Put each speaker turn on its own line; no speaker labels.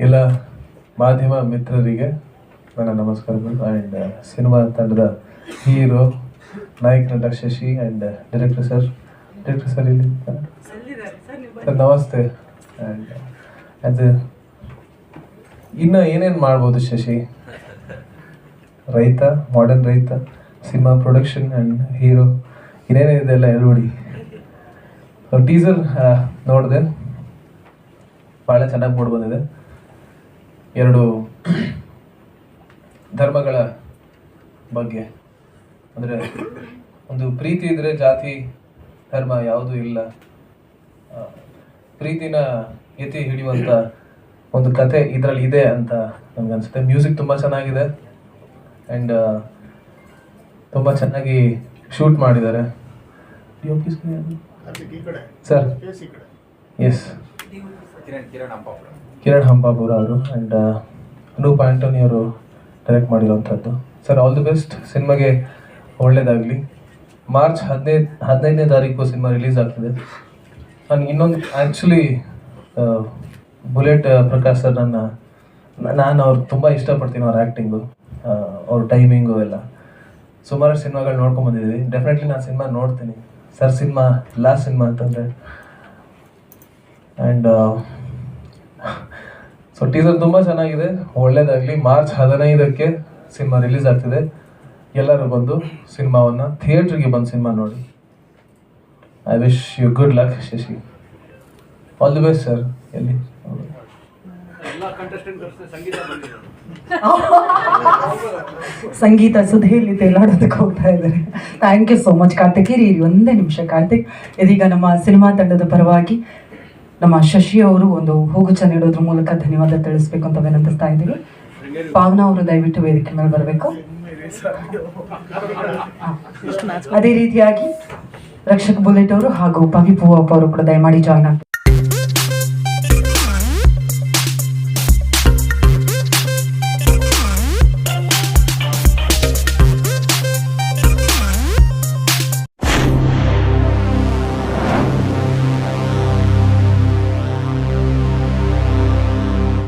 ಎಲ್ಲ ಮಾಧ್ಯಮ ಮಿತ್ರರಿಗೆ ನನ್ನ ನಮಸ್ಕಾರಗಳು ಆ್ಯಂಡ್ ಸಿನಿಮಾ ತಂಡದ ಹೀರೋ, ನಾಯಕ ನಟ Shashi and director sir director sir ಇಲ್ಲಿ ಸರ್, ನಮಸ್ತೆ. ಆ್ಯಂಡ್ ಅದು ಇನ್ನು ಏನೇನು ಮಾಡ್ಬೋದು ಶಶಿ? ರೈತ ಮಾಡರ್ನ್ ರೈತ, ಸಿನಿಮಾ ಪ್ರೊಡಕ್ಷನ್ ಆ್ಯಂಡ್ ಹೀರೋ. ಇನ್ನೇನಿದೆ ಎಲ್ಲ ಹೇಳ್ಬಿಡಿ. ಟೀಸರ್ ನೋಡಿದೆ. ಭಾಳ ಚೆನ್ನಾಗಿ ಮೂಡಿ ಬಂದಿದೆ. ಎರಡು ಧರ್ಮಗಳ ಬಗ್ಗೆ. ಅಂದರೆ ಒಂದು ಪ್ರೀತಿ ಇದ್ದರೆ ಜಾತಿ ಧರ್ಮ ಯಾವುದೂ ಇಲ್ಲ. ಪ್ರೀತಿನ ಎತ್ತಿ ಹಿಡಿಯುವಂಥ ಒಂದು ಕತೆ ಇದರಲ್ಲಿ ಇದೆ ಅಂತ ನಮ್ಗೆ ಅನಿಸುತ್ತೆ. ಮ್ಯೂಸಿಕ್ ತುಂಬ ಚೆನ್ನಾಗಿದೆ. ಆ್ಯಂಡ್ ತುಂಬ ಚೆನ್ನಾಗಿ ಶೂಟ್ ಮಾಡಿದ್ದಾರೆ. ಸರ್
ಫೇಸ್ ಈ ಕಡೆ.
ಎಸ್
ಕಿರಣ್ ಹಂಪಾಪುರ.
ಅವರು ಆ್ಯಂಡ್ ಅನೂಪ್ ಆಂಟೋನಿ ಅವರು ಡೈರೆಕ್ಟ್ ಮಾಡಿರುವಂಥದ್ದು ಸರ್ ಆಲ್ ದಿ ಬೆಸ್ಟ್ ಸಿನಿಮಾಗೆ ಒಳ್ಳೇದಾಗಲಿ. ಮಾರ್ಚ್ ಹದಿನೈದು ಹದಿನೈದನೇ ತಾರೀಕು ಸಿನಿಮಾ ರಿಲೀಸ್ ಆಗ್ತಿದೆ. ನನಗೆ ಇನ್ನೊಂದು ಆ್ಯಕ್ಚುಲಿ ಬುಲೆಟ್ ಪ್ರಕಾಶ್ ಸರ್ ನನ್ನ, ನಾನು ಅವ್ರು ತುಂಬ ಇಷ್ಟಪಡ್ತೀನಿ ಅವ್ರ ಆ್ಯಕ್ಟಿಂಗು ಅವ್ರ ಟೈಮಿಂಗು ಎಲ್ಲ. ಸುಮಾರು ಸಿನಿಮಾಗಳು ನೋಡ್ಕೊಂಬಂದಿದ್ದೀವಿ ಡೆಫಿನೆಟ್ಲಿ ನಾನು ಸಿನಿಮಾ ನೋಡ್ತೀನಿ. ಸರ್ ಸಿನಿಮಾ ಲಾಸ್ಟ್ ಸಿನಿಮಾ ಅಂತಂದರೆ ಆ್ಯಂಡ್ ಸೊ ಟೀಸರ್ ತುಂಬ ಚೆನ್ನಾಗಿದೆ. ಒಳ್ಳೆಯದಾಗಲಿ ಮಾರ್ಚ್ ಹದಿನೈದಕ್ಕೆ ಸಿನಿಮಾ ರಿಲೀಸ್ ಆಗ್ತಿದೆ. ಎಲ್ಲರೂ ಬಂದು ಸಿನಿಮಾವನ್ನು ಥಿಯೇಟ್ರಿಗೆ ಬಂದು ಸಿನಿಮಾ ನೋಡಿ. I wish you good luck Shashi. All the best sir ಎಲ್ಲಿ?
ಸಂಗೀತ
ಸುದ್ದಿಯಲ್ಲಿ ಸುಧೆಯಲ್ಲಿ ತೇಲಾಡೋದಕ್ಕೆ ಹೋಗ್ತಾ ಇದ್ದಾರೆ. Thank you so much Karthik. ಇರಿ ಇರಿ ಒಂದೇ ನಿಮಿಷ ಕಾರ್ತಿಕ್. ಇದೀಗ ನಮ್ಮ ಸಿನಿಮಾ ತಂಡದ ಪರವಾಗಿ ನಮ್ಮ ಶಶಿ ಅವರು ಒಂದು ಹೂಗುಚ್ಛ ನೀಡೋದ್ರ ಮೂಲಕ ಧನ್ಯವಾದ ತಿಳಿಸ್ಬೇಕು ಅಂತ ವಿನಂತಿಸ್ತಾ ಇದ್ದೀವಿ. ಪಾವನಾ ಅವರು ದಯವಿಟ್ಟು ವೇದಿಕೆ ಮೇಲೆ ಬರಬೇಕು. ಅದೇ ರೀತಿಯಾಗಿ ರಕ್ಷಕ್ ಬುಲೆಟ್ ಅವರು ಹಾಗೂ ಪವಿ ಪೂವಪ್ಪ ಅವರು ಕೂಡ ದಯಮಾಡಿ ಜಾಯ್ನ್ ಆಗ್ತಾರೆ